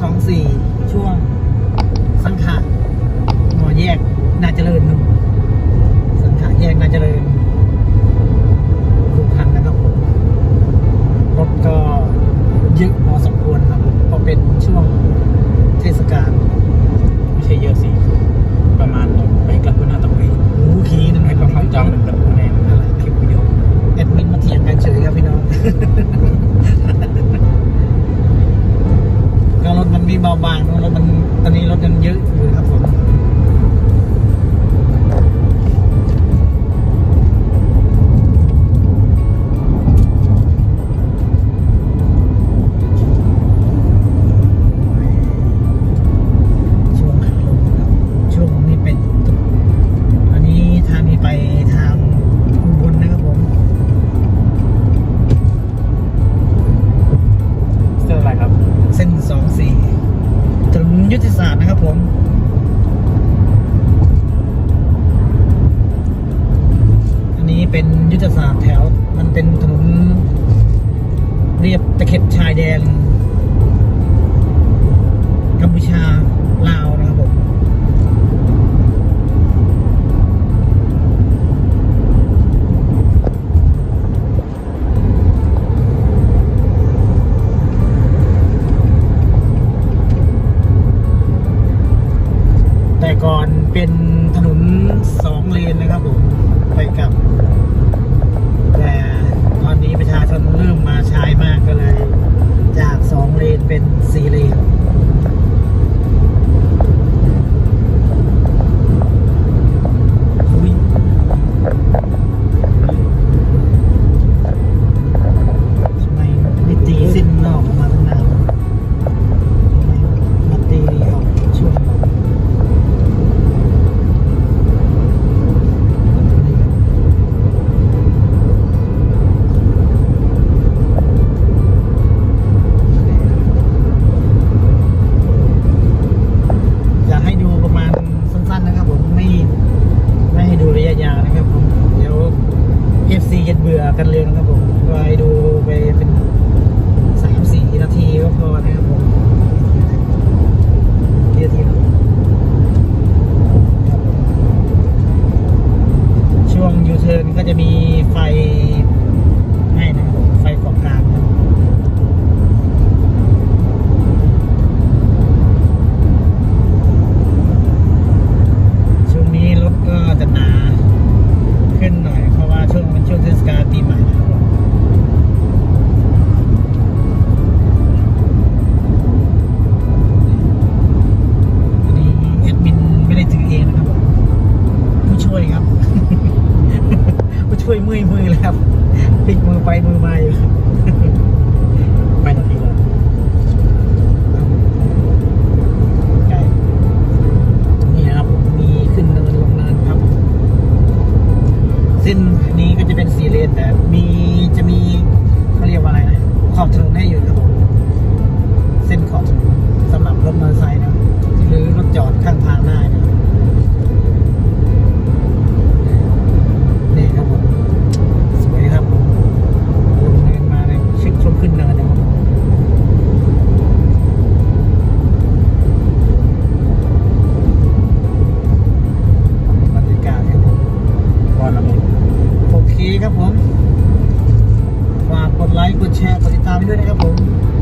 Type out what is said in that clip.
สองสี่ช่วงสังขารหมอแยกนาจเจริญหนึ่ง ยุทธศาสตร์นะครับผมอันนี้เป็นยุทธศาสตร์แถว มันเป็นถนนเรียบตะเข็บชายแดน เป็นถนนสองเลนนะครับผมไปกับ บื่อกันเรียนครับผมคอยดูไปเป็นสามสี่นาทีก็พอนะครับผมกี่นาทีช่วงยูเทิร์นก็จะมีไฟ ปิดมือไปมือมาอยู่ไปนาทีนี่ครับ มีขึ้นเนินลงเนินครับ เส้นนี้ก็จะเป็นสีเลนแต่มีจะมีเขาเรียกว่าอะไรนะขอบถนนให้อยู่ครับผมเส้นขอบถนนสำหรับรถมอเตอร์ไซค์นะ 你看那个门